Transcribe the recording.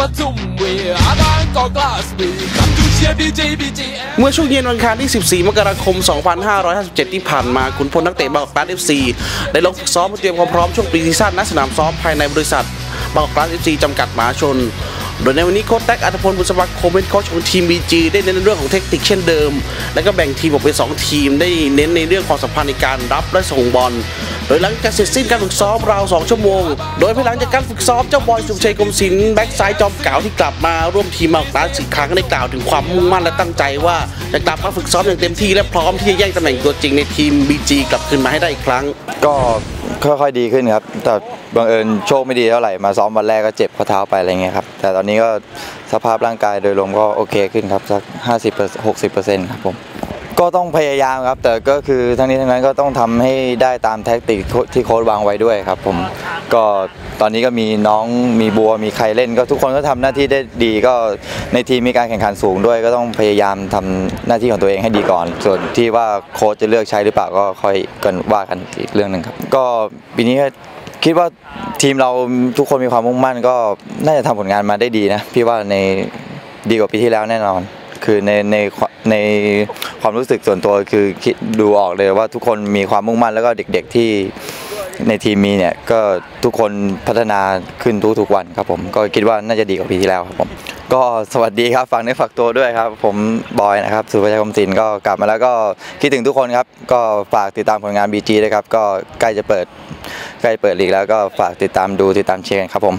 way. I done got glass way. Come to share BJ BJ. เมื่อช่วงเย็นวันอังคารที่ 14 มกราคม 2557 ที่ผ่านมาขุนพลนักเตะบางกอกกราส FC ได้ลงฝึกซ้อมเพื่อเตรียมความพร้อมช่วงปีซีซั่นณสนามซ้อมภายในบริษัทบางกอกกราส FC จำกัดมหาชนโดยในวันนี้โค้ชแท็กอัตพลบุษบาคมเป็นโค้ชของทีม BG ได้เน้นในเรื่องของเทคนิคเช่นเดิม และก็แบ่งทีมออกเป็น2ทีม ได้เน้นในเรื่องความสัมพันธ์ในการรับและส่งบอล โดยหลังจากเสร็จสิ้นการฝึกซ้อมราว 2 ชั่วโมง โดยภายหลังจากการฝึกซ้อมเจ้าบอยสุภชัยกรมศิลป์แบ็กซ้ายจอมเก่าที่กลับมาร่วมทีมบางกอกกราสอีกครั้งได้กล่าวถึงความมุ่งมั่นและตั้งใจว่าจะกลับมาฝึกซ้อมอย่างเต็มที่และพร้อมที่จะแย่งตำแหน่งตัวจริงในทีม BG กลับคืนมาให้ได้อีกครั้ง ก็ค่อยๆดีขึ้นครับ แต่บังเอิญโชคไม่ดีเท่าไหร่มาซ้อมวันแรกก็เจ็บข้อเท้าไปอะไรเงี้ยครับ แต่ตอนนี้ก็สภาพร่างกายโดยรวมก็โอเคขึ้นครับสัก 50 60ครับผม ก็ต้องพยายามครับ แต่ก็คือทั้งนี้ทั้งนั้นก็ต้องทำให้ได้ตามแท็กติกที่โค้ชวางไว้ด้วยครับ ผมก็ตอนนี้ก็มีน้องมีบัวมีใครเล่น ก็ทุกคนก็ทำหน้าที่ได้ดีก็ในทีมมีการแข่งขันสูงด้วย ก็ต้องพยายามทำหน้าที่ของตัวเองให้ดีก่อน ส่วนที่ว่าโค้ชจะเลือกใช้หรือเปล่าก็ค่อยกันว่ากันอีกเรื่องหนึ่งครับ ก็ปีนี้คิดว่าทีมเราทุกคนมีความมุ่งมั่น ก็น่าจะทำผลงานมาได้ดีนะพี่ว่าในดีกว่าปีที่แล้วแน่นอน คือในในใน ความรู้สึกส่วนตัวคือคิดดูออกเลยว่าทุกคนมีความมุ่งมั่นแล้วก็เด็กๆที่ในทีมมีเนี่ยก็ทุกคนพัฒนาขึ้นทุกๆวันครับผมก็คิดว่าน่าจะดีกว่าปีที่แล้วครับผมก็สวัสดีครับฝากเนื้อฝากตัวด้วยครับ ผมบอยนะครับสุภชัยคมศิลป์ก็กลับมาแล้วก็คิดถึงทุกคนครับ ก็ฝากติดตามผลงาน BG ด้วยครับ ก็ใกล้จะเปิดใกล้เปิดลีกแล้วก็ฝากติดตามดูติดตามเชียร์กันครับผม